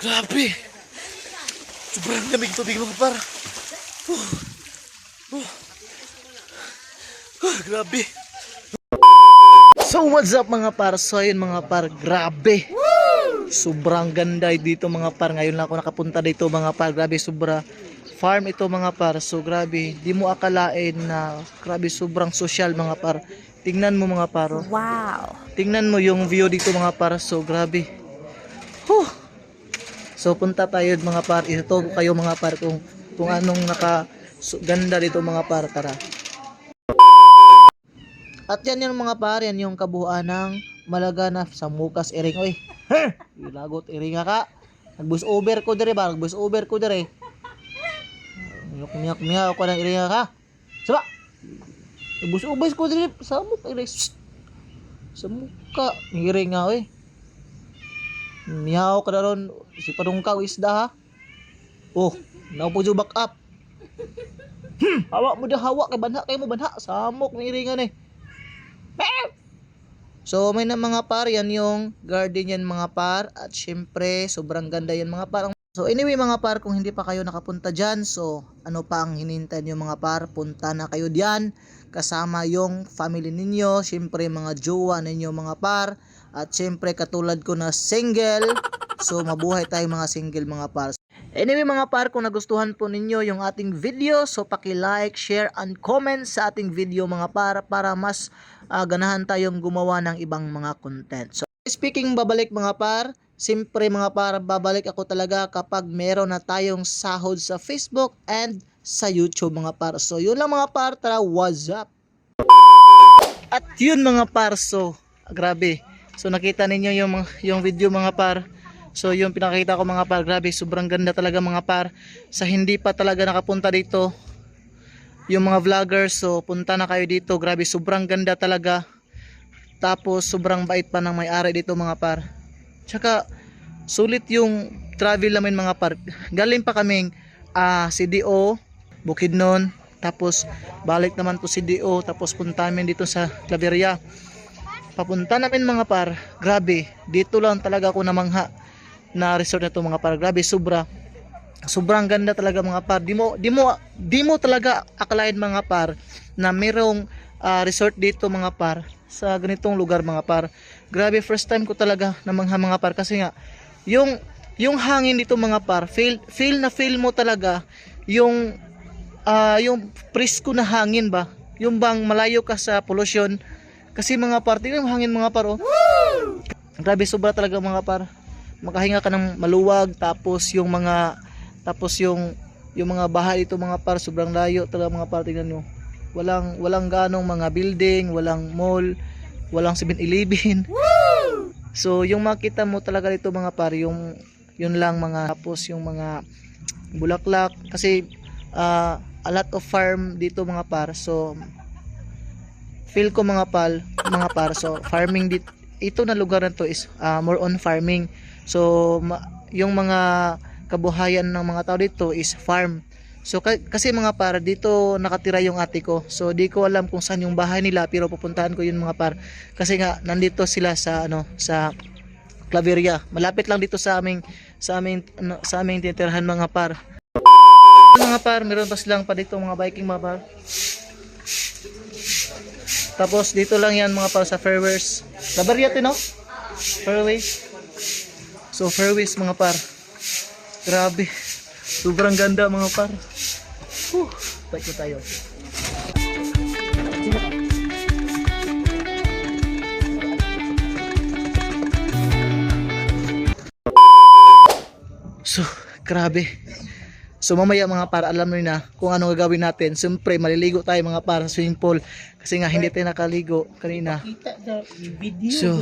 Grabe. Sobrang lamig tubig mga par. Oh. Oh. Ah, grabe. So what's up mga par? So ayun mga par, grabe. Sobrang ganda dito mga par. Ngayon lang ako nakapunta dito mga par. Grabe sobra. Farm ito mga par. So grabe, di mo akalain na grabe sobrang social mga par. Tingnan mo mga par. oh. Wow. Tingnan mo yung view dito mga par. So grabe. So punta tayo mga par. Ito kayo mga par kung kung anong naka so, ganda dito mga par. Tara. At yan yung mga par, yan yung kabuuan ng Malagana sa Mukas Iring. Oy, ilagot Iring ka. Nagbus over ko dire ba? Nagbus over ko dire. Miyak miyak miyak ako ng Iring ka. Saba. Nagbus over ko dire sa mukha Iring. Shh. Sa muka. Iring nga oy. Miyaw ka na ron. Si padungkaw isda ha. Oh, naupo jo back up. Hmm, hawak mo dah hawak kay banha kay mo banha. Samok ni iringan eh. So may na mga par yan yung garden yan mga par at syempre sobrang ganda yan mga par. So anyway mga par kung hindi pa kayo nakapunta dyan so ano pa ang hinintay nyo mga par punta na kayo diyan kasama yung family ninyo syempre mga jowa ninyo mga par at syempre katulad ko na single so mabuhay tayong mga single mga par. Anyway mga par, kung nagustuhan po ninyo yung ating video, so paki-like, share, and comment sa ating video mga par para mas ah, ganahan tayong gumawa ng ibang mga content. So speaking babalik mga par, simpre mga par, babalik ako talaga kapag meron na tayong sahod sa Facebook and sa YouTube mga par. So yun lang mga par, tara, what's up? At yun mga par, so grabe. So nakita ninyo yung, yung video mga par. So yung pinakita ko mga par, grabe, sobrang ganda talaga mga par. Sa hindi pa talaga nakapunta dito, yung mga vloggers, so punta na kayo dito, grabe, sobrang ganda talaga. Tapos sobrang bait pa ng may-ari dito mga par. Tsaka sulit yung travel namin mga par. Galing pa kaming ah, CDO, Bukidnon, tapos balik naman to CDO, tapos punta namin dito sa Claveria. Papunta namin mga par, grabe, dito lang talaga ako namangha na resort na to mga par. Grabe, sobra. Sobrang ganda talaga mga par. Di mo di mo di mo talaga akalain mga par na mayroong ah, resort dito mga par sa ganitong lugar mga par. Grabe, first time ko talaga namangha mga par kasi nga yung yung hangin dito mga par, feel feel na feel mo talaga yung ah yung presko na hangin ba? Yung bang malayo ka sa pollution. Kasi mga par, tingnan hangin mga par oh. Grabe sobra talaga mga par. Makahinga ka ng maluwag tapos yung mga tapos yung yung mga bahay dito mga par sobrang layo talaga mga par tingnan nyo. Walang walang ganong mga building, walang mall, walang 7-Eleven. So yung makita mo talaga dito mga par yung yun lang mga tapos yung mga bulaklak kasi ah, a lot of farm dito mga par so feel ko mga pal mga par so farming dit ito na lugar na to is ah, more on farming. So ma- yung mga kabuhayan ng mga tao dito is farm. So ka- kasi mga par dito nakatira yung ate ko. So di ko alam kung saan yung bahay nila pero pupuntahan ko yun mga par. Kasi nga nandito sila sa ano sa Claveria. Malapit lang dito sa aming sa aming ano, sa aming tinitirahan mga par. Mga par meron pa silang pa dito mga biking mga par tapos dito lang yan mga par sa fairways. Labaria no? Fairways. So fairways mga par. Grabe. Sobrang ganda mga par. Whew. Bike na tayo. So, grabe. So mamaya mga par, alam nyo na kung ano gagawin natin. Siyempre, maliligo tayo mga par sa swimming pool. Kasi nga hindi tayo nakaligo kanina. So.